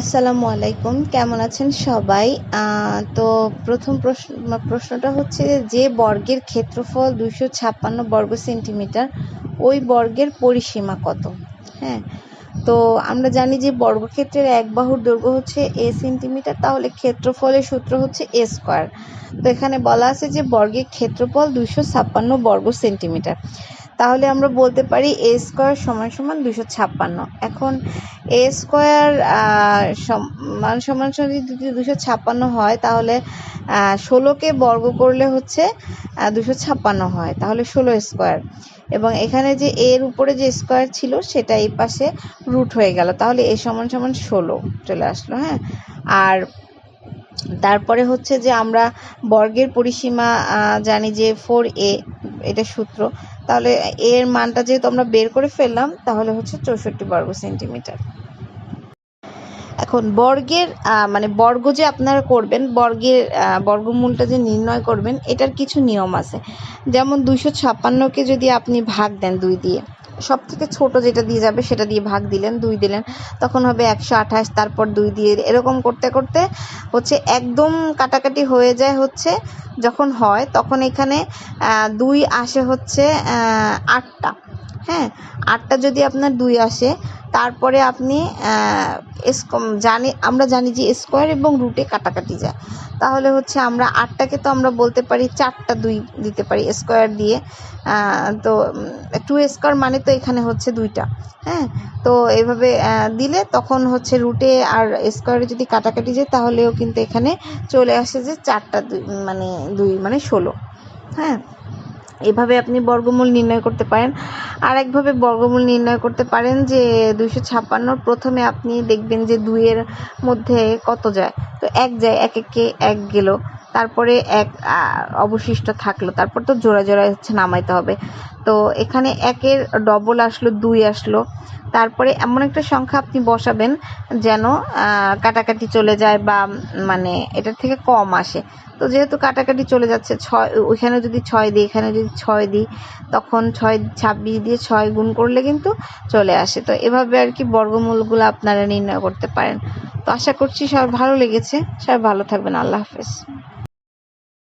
আসসালামু আলাইকুম, কেমন আছেন সবাই? তো প্রথম প্রশ্ন প্রশ্নটা হচ্ছে যে বর্গের ক্ষেত্রফল দুশো ছাপ্পান্ন বর্গ সেন্টিমিটার, ওই বর্গের পরিসীমা কত? হ্যাঁ তো আমরা জানি যে বর্গক্ষেত্রের এক বাহুর দৈর্ঘ্য হচ্ছে এ সেন্টিমিটার, তাহলে ক্ষেত্রফলের সূত্র হচ্ছে এ স্কোয়ার। তো এখানে বলা আছে যে বর্গের ক্ষেত্রফল দুশো ছাপ্পান্ন বর্গ সেন্টিমিটার। তাহলে আমরা বলতে পারি এ স্কোয়ার সমান সমান দুশো ছাপ্পান্ন। এখন এ স্কোয়ার মান সমান সমান যদি দুশো ছাপ্পান্ন হয়, তাহলে ষোলোকে বর্গ করলে হচ্ছে দুশো ছাপ্পান্ন হয়। তাহলে ষোলো স্কোয়ার এবং এখানে যে এর উপরে যে স্কোয়ার ছিল, সেটা এই পাশে রুট হয়ে গেল। তাহলে এ সমান সমান ষোলো চলে আসলো হ্যাঁ? আর তারপরে হচ্ছে যে আমরা বর্গের পরিসীমা জানি যে ফোর এ এটা সূত্র। তাহলে এর মানটা যেহেতু আমরা বের করে ফেললাম, তাহলে হচ্ছে চৌষট্টি বর্গ সেন্টিমিটার। এখন বর্গের মানে বর্গ যে আপনারা করবেন, বর্গের বর্গমূলটা যে নির্ণয় করবেন, এটার কিছু নিয়ম আছে। যেমন দুইশো ছাপ্পান্নকে যদি আপনি ভাগ দেন দুই দিয়ে সব থেকে ছোটো যেটা দিয়ে যাবে সেটা দিয়ে ভাগ দিলেন, দুই দিলেন। তখন হবে একশো আঠাশ, তারপর দুই দিয়ে এরকম করতে করতে হচ্ছে একদম কাটাকাটি হয়ে যায় হচ্ছে যখন হয়, তখন এখানে দুই আসে হচ্ছে আটটা। হ্যাঁ আটটা যদি আপনার দুই আসে তারপরে আপনি জানি, আমরা জানি যে স্কোয়ার এবং রুটে কাটাকাটি যায়। তাহলে হচ্ছে আমরা আটটাকে তো আমরা বলতে পারি চারটা দুই দিতে পারি স্কোয়ার দিয়ে। তো টু স্কোয়ার মানে তো এখানে হচ্ছে দুইটা হ্যাঁ? তো এভাবে দিলে তখন হচ্ছে রুটে আর স্কোয়ারে যদি কাটাকাটি যায় তাহলেও কিন্তু এখানে চলে আসে যে চারটা দুই মানে দুই মানে ষোলো হ্যাঁ? এভাবে আপনি বর্গমূল নির্ণয় করতে পারেন। আর একভাবে বর্গমূল নির্ণয় করতে পারেন যে দুইশো ছাপ্পান্নর প্রথমে আপনি দেখবেন যে দুইয়ের মধ্যে কত যায়? তো এক যায়, এক একে এক গেল। তারপরে এক অবশিষ্ট থাকল। তারপর তো জোড়া জোড়া হচ্ছে নামাইতে হবে। তো এখানে একের ডবল আসলো, দুই আসলো। তারপরে এমন একটা সংখ্যা আপনি বসাবেন যেন কাটাকাটি চলে যায় বা মানে এটার থেকে কম আসে। তো যেহেতু কাটাকাটি চলে যাচ্ছে, ছয়, ওইখানে যদি ছয় দিই, এখানে যদি ছয় দিই, তখন ছয়, ছাব্বিশ দিয়ে ছয় গুণ করলে কিন্তু চলে আসে। তো এভাবে আর কি বর্গমূলগুলো আপনারা নির্ণয় করতে পারেন। তো আশা করছি সবার ভালো লেগেছে। সবাই ভালো থাকবেন। আল্লাহ হাফেজ।